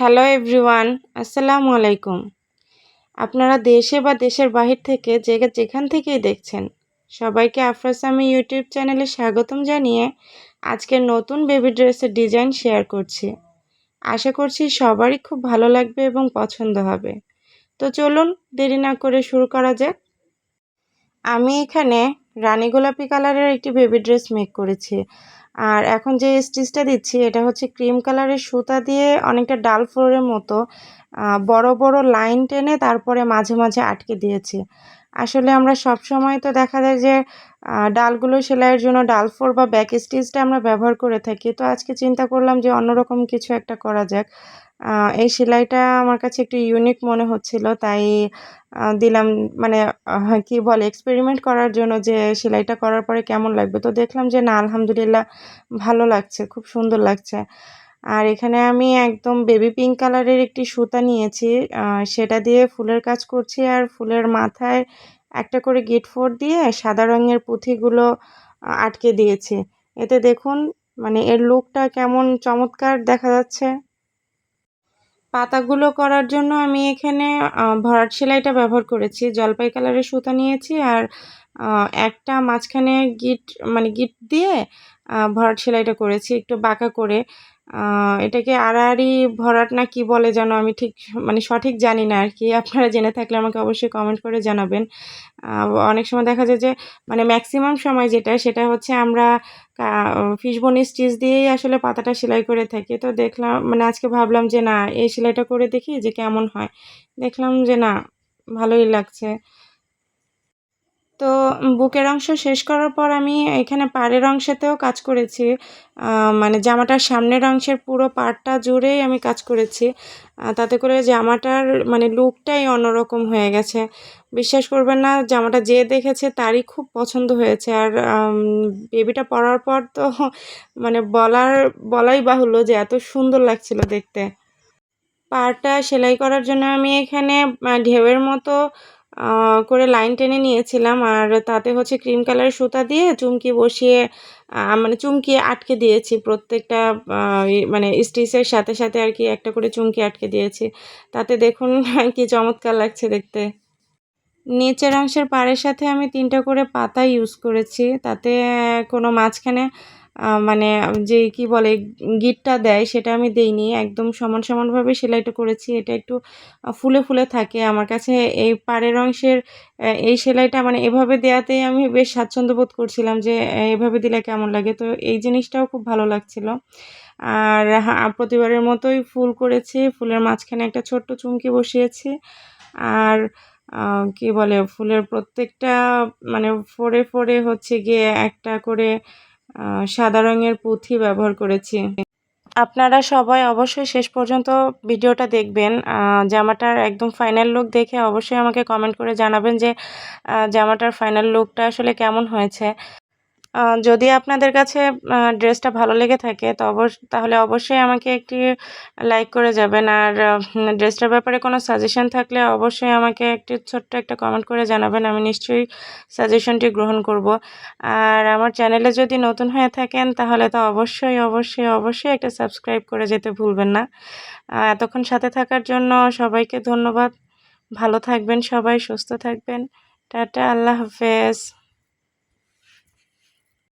Hello everyone আসসালামু আলাইকুম আপনারা দেশে বা দেশের বাহির থেকে যে যেখান থেকেই দেখছেন, সবাইকে আফরাসামি ইউটিউব চ্যানেলে স্বাগতম জানিয়ে আজকে নতুন বেবি ড্রেসের ডিজাইন শেয়ার করছি। আশা করছি সবারই খুব ভালো লাগবে এবং পছন্দ হবে। তো চলুন, দেরি না করে শুরু করা যাক। আমি এখানে রানী গোলাপি কালারের একটি বেবি ড্রেস মেক করেছি। আর এখন যে স্টিচটা দিচ্ছি, এটা হচ্ছে ক্রিম কালারের সুতা দিয়ে অনেকটা ডাল ফ্লোরের মতো বড় বড় লাইন টেনে তারপরে মাঝে মাঝে আটকে দিয়েছি। আসলে আমরা সব সময় তো দেখা যায় যে ডালগুলো সেলাইয়ের জন্য ডাল ফোর বা ব্যাক স্টিচটা আমরা ব্যবহার করে থাকি। তো আজকে চিন্তা করলাম যে, অন্যরকম কিছু একটা করা যাক। এই সেলাইটা আমার কাছে একটু ইউনিক মনে হচ্ছিল, তাই দিলাম মানে কি বলে এক্সপেরিমেন্ট করার জন্য যে, সেলাইটা করার পরে কেমন লাগবে? তো দেখলাম যে, না, আলহামদুলিল্লাহ ভালো লাগছে, খুব সুন্দর লাগছে। আর এখানে আমি একদম বেবি পিঙ্ক কালারের একটি সুতা নিয়েছি। সেটা দিয়ে ফুলের কাজ করছি আর ফুলের মাথায় একটা করে গিট ফোর দিয়ে সাদা রঙের পুঁথিগুলো আটকে দিয়েছি। এতে দেখুন মানে এর লুকটা কেমন চমৎকার দেখা যাচ্ছে। পাতাগুলো করার জন্য আমি এখানে ভরাট সেলাইটা ব্যবহার করেছি। জলপাই কালারের সুতা নিয়েছি আর একটা মাঝখানে গিট মানে গিট দিয়ে ভরাট সেলাইটা করেছি, একটু বাঁকা করে। এটাকে আড়াআড়ি ভরাট না কি বলে যেন আমি ঠিক মানে সঠিক জানি না আর কি। আপনারা জেনে থাকলে আমাকে অবশ্যই কমেন্ট করে জানাবেন। অনেক সময় দেখা যায় যে মানে ম্যাক্সিমাম সময় যেটা, সেটা হচ্ছে আমরা ফিশবনি স্টিচ দিয়েই আসলে পাতাটা সেলাই করে থাকি। তো দেখলাম মানে আজকে ভাবলাম যে না, এই সেলাইটা করে দেখি যে কেমন হয়। দেখলাম যে না, ভালোই লাগছে। তো বুকের অংশ শেষ করার পর আমি এখানে পাড়ের অংশেতেও কাজ করেছি। মানে জামাটার সামনের অংশের পুরো পাড়টা জুড়েই আমি কাজ করেছি। তাতে করে জামাটার মানে লুকটাই অন্যরকম হয়ে গেছে। বিশ্বাস করবেন না, জামাটা যে দেখেছে তারই খুব পছন্দ হয়েছে। আর বেবিটা পরার পর তো মানে বলার, বলাই বাহুল্য যে এত সুন্দর লাগছিল দেখতে। পাড়টা সেলাই করার জন্য আমি এখানে ঢেউয়ের মতো করে লাইন টেনে নিয়েছিলাম। আর তাতে হচ্ছে ক্রিম কালারের সুতা দিয়ে চুমকি বসিয়ে মানে চুমকি আটকে দিয়েছি প্রত্যেকটা মানে স্টিচের সাথে সাথে আর কি একটা করে চুমকি আটকে দিয়েছি। তাতে দেখুন কি চমৎকার লাগছে দেখতে। নিচের অংশের পাড়ের সাথে আমি তিনটা করে পাতা ইউজ করেছি। তাতে কোনো মাঝখানে মানে যে কি বলে গিটটা দেয় সেটা আমি দেইনি, একদম সমান সমানভাবে সেলাইটা করেছি, এটা একটু ফুলে ফুলে থাকে। আমার কাছে এই পাড়ের অংশের এই সেলাইটা মানে এভাবে দেওয়াতেই আমি বেশ স্বাচ্ছন্দ্য বোধ করছিলাম যে এভাবে দিলে কেমন লাগে। তো এই জিনিসটাও খুব ভালো লাগছিল। আর প্রতিবারের মতোই ফুল করেছি, ফুলের মাঝখানে একটা ছোট্ট চুমকি বসিয়েছি। আর কি বলে ফুলের প্রত্যেকটা মানে ফোরে ফোরে হচ্ছে গিয়ে একটা করে সাদা রঙের পুঁথি ব্যবহার করেছি। আপনারা সবাই অবশ্যই শেষ পর্যন্ত ভিডিওটা দেখবেন। জামাটার একদম ফাইনাল লুক দেখে অবশ্যই আমাকে কমেন্ট করে জানাবেন যে জামাটার ফাইনাল লুকটা আসলে কেমন হয়েছে। যদি আপনাদের কাছে ড্রেসটা ভালো লেগে থাকে, তো অবশ্য তাহলে অবশ্যই আমাকে একটি লাইক করে যাবেন। আর ড্রেসটার ব্যাপারে কোনো সাজেশন থাকলে অবশ্যই আমাকে একটি ছোট্ট একটা কমেন্ট করে জানাবেন। আমি নিশ্চয়ই সাজেশনটি গ্রহণ করব। আর আমার চ্যানেলে যদি নতুন হয়ে থাকেন, তাহলে তো অবশ্যই অবশ্যই অবশ্যই একটা সাবস্ক্রাইব করে যেতে ভুলবেন না। এতক্ষণ সাথে থাকার জন্য সবাইকে ধন্যবাদ। ভালো থাকবেন সবাই, সুস্থ থাকবেন। টাটা, আল্লাহ হাফেজ।